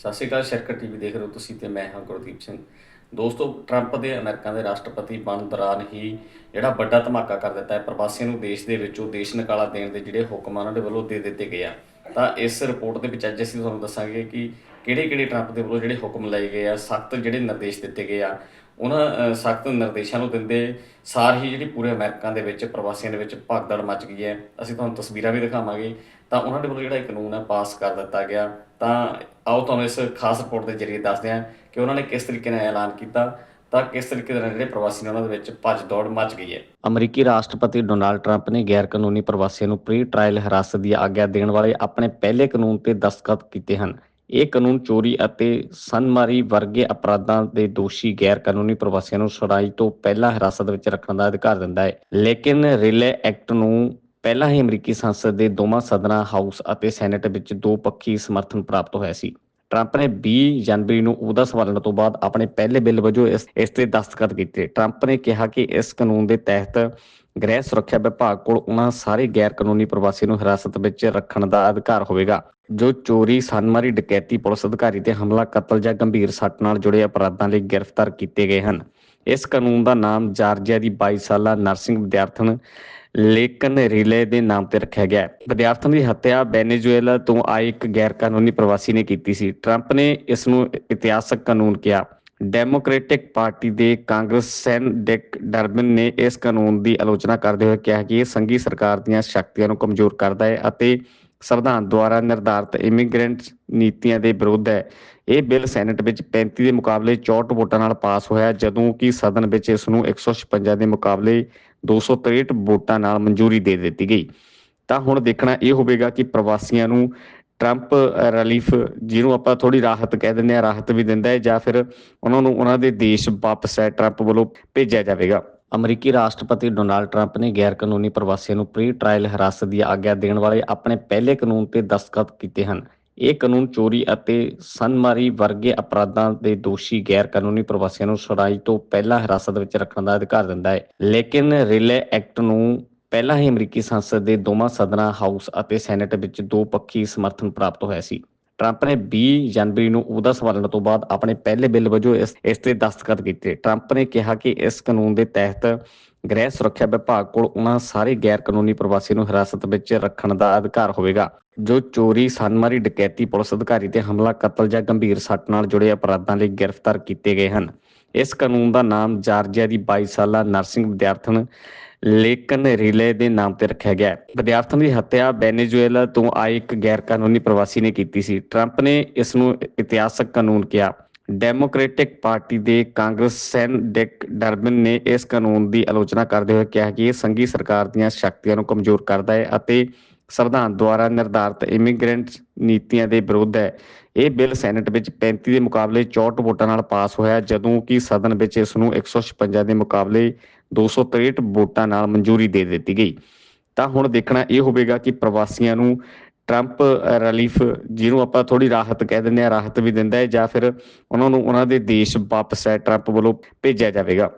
ਸਤਿ ਸ਼੍ਰੀ ਅਕਾਲ ਸ਼ਰਕਤ ਟੀਵੀ ਦੇਖ ਰਹੇ ਹੋ ਤੁਸੀਂ ਤੇ ਮੈਂ ਹਾਂ ਗੁਰਦੀਪ ਸਿੰਘ। ਦੋਸਤੋ ਟਰੰਪ ਦੇ ਅਮਰੀਕਾ ਦੇ ਰਾਸ਼ਟਰਪਤੀ ਬਣਨ ਦੌਰਾਨ ਹੀ ਜਿਹੜਾ ਵੱਡਾ ਧਮਾਕਾ ਕਰ ਦਿੱਤਾ ਹੈ, ਪ੍ਰਵਾਸੀਆਂ ਨੂੰ ਦੇਸ਼ ਦੇ ਵਿੱਚੋਂ ਦੇਸ਼ ਨਿਕਾਲਾ ਦੇਣ ਦੇ ਜਿਹੜੇ ਹੁਕਮ ਆ ਉਹਨਾਂ ਦੇ ਵੱਲੋਂ ਦੇ ਦਿੱਤੇ ਗਏ ਆ। ਤਾਂ ਇਸ ਰਿਪੋਰਟ ਦੇ ਵਿੱਚ ਅੱਜ ਅਸੀਂ ਤੁਹਾਨੂੰ ਦੱਸਾਂਗੇ ਕਿ ਕਿਹੜੇ ਕਿਹੜੇ ਟਰੰਪ ਦੇ ਵੱਲੋਂ ਜਿਹੜੇ ਹੁਕਮ ਲਏ ਗਏ ਆ, ਸਖਤ ਜਿਹੜੇ ਨਿਰਦੇਸ਼ ਦਿੱਤੇ ਗਏ ਆ। ਉਹਨਾਂ ਸਖਤ ਨਿਰਦੇਸ਼ਾਂ ਨੂੰ ਦਿੰਦੇ ਸਾਰ ਹੀ ਜਿਹੜੀ ਪੂਰੇ ਅਮਰੀਕਾ ਦੇ ਵਿੱਚ ਪ੍ਰਵਾਸੀਆਂ ਦੇ ਵਿੱਚ ਭਗਦੜ ਮਚ ਗਈ ਹੈ। ਅਸੀਂ ਤੁਹਾਨੂੰ ਤਸਵੀਰਾਂ ਵੀ ਦਿਖਾਵਾਂਗੇ ਤਾਂ ਉਹਨਾਂ ਦੇ ਵੱਲੋਂ ਜਿਹੜਾ ਇਹ ਕਾਨੂੰਨ ਹੈ ਪਾਸ ਕਰ ਦਿੱਤਾ ਗਿਆ। ਤਾਂ ਆਓ ਤੁਹਾਨੂੰ ਇਸ ਖਾਸ ਰਿਪੋਰਟ ਦੇ ਜ਼ਰੀਏ ਦੱਸਦੇ ਹਾਂ ਕਿ ਉਹਨਾਂ ਨੇ ਕਿਸ ਤਰੀਕੇ ਨਾਲ ਐਲਾਨ ਕੀਤਾ। ਤਾਂ ਕਿਸ ਤਰੀਕੇ ਦੇ ਨਾਲ ਜਿਹੜੇ ਪ੍ਰਵਾਸੀ ਨੇ ਉਹਨਾਂ ਦੇ ਵਿੱਚ ਭੱਜ ਦੌੜ ਮਚ ਗਈ ਹੈ। ਅਮਰੀਕੀ ਰਾਸ਼ਟਰਪਤੀ ਡੋਨਾਲਡ ਟਰੰਪ ਨੇ ਗੈਰ ਕਾਨੂੰਨੀ ਪ੍ਰਵਾਸੀਆਂ ਨੂੰ ਪ੍ਰੀ ਟ੍ਰਾਇਲ ਹਿਰਾਸਤ ਦੀ ਆਗਿਆ ਦੇਣ ਵਾਲੇ ਆਪਣੇ ਪਹਿਲੇ ਕਾਨੂੰਨ ਤੇ ਦਸਤਖਤ ਕੀਤੇ ਹਨ। ਇਹ ਕਾਨੂੰਨ ਚੋਰੀ ਅਤੇ ਸਨਮਾਰੀ ਵਰਗੇ ਅਪਰਾਧਾਂ ਦੇ ਦੋਸ਼ੀ ਗੈਰ ਕਾਨੂੰਨੀ ਪ੍ਰਵਾਸੀਆਂ ਨੂੰ ਸੁਣਾਈ ਤੋਂ ਪਹਿਲਾਂ ਹਿਰਾਸਤ ਵਿੱਚ ਰੱਖਣ ਦਾ ਅਧਿਕਾਰ ਦਿੰਦਾ ਹੈ। ਲੇਕਿਨ ਰਿਲੇ ਐਕਟ ਨੂੰ ਪਹਿਲਾਂ ਹੀ ਅਮਰੀਕੀ ਸੰਸਦ ਦੇ ਦੋਵਾਂ ਸਦਨਾਂ ਹਾਊਸ ਅਤੇ ਸੈਨੇਟ ਵਿੱਚ ਦੋ ਪੱਖੀ ਸਮਰਥਨ ਪ੍ਰਾਪਤ ਹੋਇਆ ਸੀ। ਟਰੰਪ ਨੇ 20 ਜਨਵਰੀ ਨੂੰ ਉਹਦਾ ਸੰਭਾਲਣ ਤੋਂ ਬਾਅਦ ਆਪਣੇ ਪਹਿਲੇ ਬਿੱਲ ਵਜੋਂ ਇਸ ਇਸ ਤੇ ਦਸਤਖਤ ਕੀਤੇ। ਟਰੰਪ ਨੇ ਕਿਹਾ ਕਿ ਇਸ ਕਾਨੂੰਨ ਦੇ ਤਹਿਤ ਗ੍ਰਹਿ ਸੁਰੱਖਿਆ ਵਿਭਾਗ ਕੋਲ ਉਹਨਾਂ ਸਾਰੇ ਗੈਰ ਕਾਨੂੰਨੀ ਪ੍ਰਵਾਸੀ ਨੂੰ ਹਿਰਾਸਤ ਵਿੱਚ ਰੱਖਣ ਦਾ ਅਧਿਕਾਰ ਹੋਵੇਗਾ, ਜੋ ਚੋਰੀ ਸਨਮਾਰੀ ਡਕੈਤੀ, ਪੁਲਿਸ ਅਧਿਕਾਰੀ ਤੇ ਹਮਲਾ, ਕਤਲ ਜਾਂ ਗੰਭੀਰ ਸੱਟ ਨਾਲ ਜੁੜੇ ਅਪਰਾਧਾਂ ਲਈ ਗ੍ਰਿਫਤਾਰ ਕੀਤੇ ਗਏ ਹਨ। ਇਸ ਕਾਨੂੰਨ ਦਾ ਨਾਮ ਜਾਰਜੀਆ ਦੀ 22 ਸਾਲਾ ਨਰਸਿੰਗ ਵਿਦਿਆਰਥਣ ਲੇਕਨ ਰਿਲੇ ਦੇ ਨਾਮ ਤੇ ਰੱਖਿਆ ਗਿਆ ਹੈ। ਵਿਦਿਆਰਥਣ ਦੀ ਹੱਤਿਆ ਵੈਨੇਜ਼ੁਏਲਾ ਤੋਂ ਆਏ ਇੱਕ ਗੈਰ ਕਾਨੂੰਨੀ ਪ੍ਰਵਾਸੀ ਨੇ ਕੀਤੀ ਸੀ। ਟਰੰਪ ਨੇ ਇਸ ਨੂੰ ਇਤਿਹਾਸਕ ਕਾਨੂੰਨ ਕਿਹਾ। ਡੈਮੋਕ੍ਰੈਟਿਕ ਪਾਰਟੀ ਦੇ ਕਾਂਗਰਸ ਸੈਨ ਡਿਕ ਡਰਬਨ ਨੇ ਇਸ ਕਾਨੂੰਨ ਦੀ ਆਲੋਚਨਾ ਕਰਦੇ ਹੋਏ ਕਿਹਾ ਕਿ ਇਹ ਸੰਘੀ ਸਰਕਾਰ ਦੀਆਂ ਸ਼ਕਤੀਆਂ ਨੂੰ ਕਮਜ਼ੋਰ ਕਰਦਾ ਹੈ ਅਤੇ ਸੰਵਿਧਾਨ ਦੁਆਰਾ ਨਿਰਧਾਰਤ ਇਮੀਗ੍ਰੈਂਟ ਨੀਤੀਆਂ ਦੇ ਵਿਰੁੱਧ ਹੈ। ਇਹ ਬਿੱਲ ਸੈਨੇਟ ਵਿੱਚ 35 ਦੇ ਮੁਕਾਬਲੇ 64 ਵੋਟਾਂ ਨਾਲ ਪਾਸ ਹੋਇਆ ਜਦੋਂ ਕਿ ਸਦਨ ਵਿੱਚ ਇਸ ਨੂੰ 156 ਦੇ ਮੁਕਾਬਲੇ 263 ਵੋਟਾਂ ਨਾਲ ਮਨਜ਼ੂਰੀ ਦੇ ਦਿੱਤੀ ਗਈ। ਤਾਂ ਹੁਣ ਦੇਖਣਾ ਇਹ ਹੋਵੇਗਾ ਕਿ ਪ੍ਰਵਾਸੀਆਂ ਨੂੰ ਟਰੰਪ ਰਿਲੀਫ ਜਿਹਨੂੰ ਆਪਾਂ ਥੋੜੀ ਰਾਹਤ ਕਹਿ ਦਿੰਦੇ ਆ ਰਾਹਤ ਵੀ ਦਿੰਦਾ ਹੈ ਜਾਂ ਫਿਰ ਉਹਨਾਂ ਨੂੰ ਉਹਨਾਂ ਦੇ ਦੇਸ਼ ਵਾਪਸ ਹੈ, ਟਰੰਪ ਵੱਲੋਂ ਭੇਜਿਆ ਜਾਵੇਗਾ। ਅਮਰੀਕੀ ਰਾਸ਼ਟਰਪਤੀ ਡੋਨਾਲਡ ਟਰੰਪ ਨੇ ਗੈਰ ਕਾਨੂੰਨੀ ਪ੍ਰਵਾਸੀਆਂ ਨੂੰ ਪ੍ਰੀ ਟ੍ਰਾਇਲ ਹਿਰਾਸਤ ਦੀ ਆਗਿਆ ਦੇਣ ਵਾਲੇ ਆਪਣੇ ਪਹਿਲੇ ਕਾਨੂੰਨ ਤੇ ਦਸਤਖਤ ਕੀਤੇ ਹਨ। ਇਹ ਕਾਨੂੰਨ ਚੋਰੀ ਅਤੇ ਸਨਮਾਰੀ ਵਰਗੇ ਅਪਰਾਧਾਂ ਦੇ ਦੋਸ਼ੀ ਗੈਰ ਕਾਨੂੰਨੀ ਪ੍ਰਵਾਸੀਆਂ ਨੂੰ ਸੁਣਾਈ ਤੋਂ ਪਹਿਲਾਂ ਹਿਰਾਸਤ ਵਿੱਚ ਰੱਖਣ ਦਾ ਅਧਿਕਾਰ ਦਿੰਦਾ ਹੈ। ਲੇਕਿਨ ਰਿਲੇ ਐਕਟ ਨੂੰ ਪਹਿਲਾਂ ਹੀ ਅਮਰੀਕੀ ਸੰਸਦ ਦੇ ਦੋਵਾਂ ਸਦਨਾਂ, ਹਾਊਸ ਅਤੇ ਸੈਨੇਟ ਵਿੱਚ ਦੋ ਪੱਖੀ ਸਮਰਥਨ ਪ੍ਰਾਪਤ ਹੋਇਆ ਸੀ। ਟਰੰਪ ਨੇ 20 ਜਨਵਰੀ ਨੂੰ ਉਹਦਾ ਸੰਭਾਲਣ ਤੋਂ ਬਾਅਦ ਆਪਣੇ ਪਹਿਲੇ ਬਿੱਲ ਵਜੋਂ ਇਸ ਇਸ ਤੇ ਦਸਤਖਤ ਕੀਤੇ। ਟਰੰਪ ਨੇ ਕਿਹਾ ਕਿ ਇਸ ਕਾਨੂੰਨ ਦੇ ਤਹਿਤ ਗ੍ਰਹਿ ਸੁਰੱਖਿਆ ਵਿਭਾਗ ਕੋਲ ਉਹਨਾਂ ਸਾਰੇ ਗੈਰ ਕਾਨੂੰਨੀ ਪ੍ਰਵਾਸੀ ਨੂੰ ਹਿਰਾਸਤ ਵਿੱਚ ਰੱਖਣ ਦਾ ਅਧਿਕਾਰ ਹੋਵੇਗਾ, ਜੋ ਚੋਰੀ ਸਨਮਾਰੀ ਡਕੈਤੀ, ਪੁਲਿਸ ਅਧਿਕਾਰੀ ਤੇ ਹਮਲਾ, ਕਤਲ ਜਾਂ ਗੰਭੀਰ ਸੱਟ ਨਾਲ ਜੁੜੇ ਅਪਰਾਧਾਂ ਲਈ ਗ੍ਰਿਫਤਾਰ ਕੀਤੇ ਗਏ ਹਨ। ਇਸ ਕਾਨੂੰਨ ਦਾ ਨਾਮ ਜਾਰਜੀਆ ਦੀ 22 ਸਾਲਾ ਨਰਸਿੰਗ ਵਿਦਿਆਰਥਣ ਲੇਕਨ ਰਿਲੇ ਦੇ ਨਾਮ ਤੇ ਰੱਖਿਆ ਗਿਆ ਵਿਦਿਆਰਥਣ ਦੀ ਹੱਤਿਆ ਵੈਨੇਜ਼ੁਏਲਾ ਤੋਂ ਆਏ ਇੱਕ ਗੈਰ ਕਾਨੂੰਨੀ ਪ੍ਰਵਾਸੀ ਨੇ ਕੀਤੀ ਸੀ। ਟਰੰਪ ਨੇ ਇਸ ਨੂੰ ਇਤਿਹਾਸਕ ਕਾਨੂੰਨ ਕਿਹਾ। ਡੈਮੋਕ੍ਰੈਟਿਕ ਪਾਰਟੀ ਦੇ ਕਾਂਗਰਸ ਸੈਨ ਡਿਕ ਡਰਬਨ ਨੇ ਇਸ ਕਾਨੂੰਨ ਦੀ ਆਲੋਚਨਾ ਕਰਦੇ ਹੋਏ ਕਿਹਾ ਕਿ ਇਹ ਸੰਘੀ ਸਰਕਾਰ ਦੀਆਂ ਸ਼ਕਤੀਆਂ ਨੂੰ ਕਮਜ਼ੋਰ ਕਰਦਾ ਹੈ ਅਤੇ ਸੰਵਿਧਾਨ ਦੁਆਰਾ ਨਿਰਧਾਰਤ ਇਮੀਗ੍ਰੈਂਟ ਨੀਤੀਆਂ ਦੇ ਵਿਰੁੱਧ ਹੈ। ਇਹ ਬਿੱਲ ਸੈਨੇਟ ਵਿੱਚ 35 ਦੇ ਮੁਕਾਬਲੇ 64 ਵੋਟਾਂ ਨਾਲ ਪਾਸ ਹੋਇਆ ਜਦੋਂ ਕਿ ਸਦਨ ਵਿੱਚ ਇਸ ਨੂੰ 156 ਦੇ ਮੁਕਾਬਲੇ 263 ਵੋਟਾਂ ਨਾਲ ਮਨਜ਼ੂਰੀ ਦੇ ਦਿੱਤੀ ਗਈ। ਤਾਂ ਹੁਣ ਦੇਖਣਾ ਇਹ ਹੋਵੇਗਾ ਕਿ ਪ੍ਰਵਾਸੀਆਂ ਨੂੰ ਟਰੰਪ ਰਿਲੀਫ ਜਿਹਨੂੰ ਆਪਾਂ ਥੋੜੀ ਰਾਹਤ ਕਹਿ ਦਿੰਦੇ ਆ ਰਾਹਤ ਵੀ ਦਿੰਦਾ ਹੈ ਜਾਂ ਫਿਰ ਉਹਨਾਂ ਨੂੰ ਉਹਨਾਂ ਦੇ ਦੇਸ਼ ਵਾਪਸ ਹੈ, ਟਰੰਪ ਵੱਲੋਂ ਭੇਜਿਆ ਜਾਵੇਗਾ।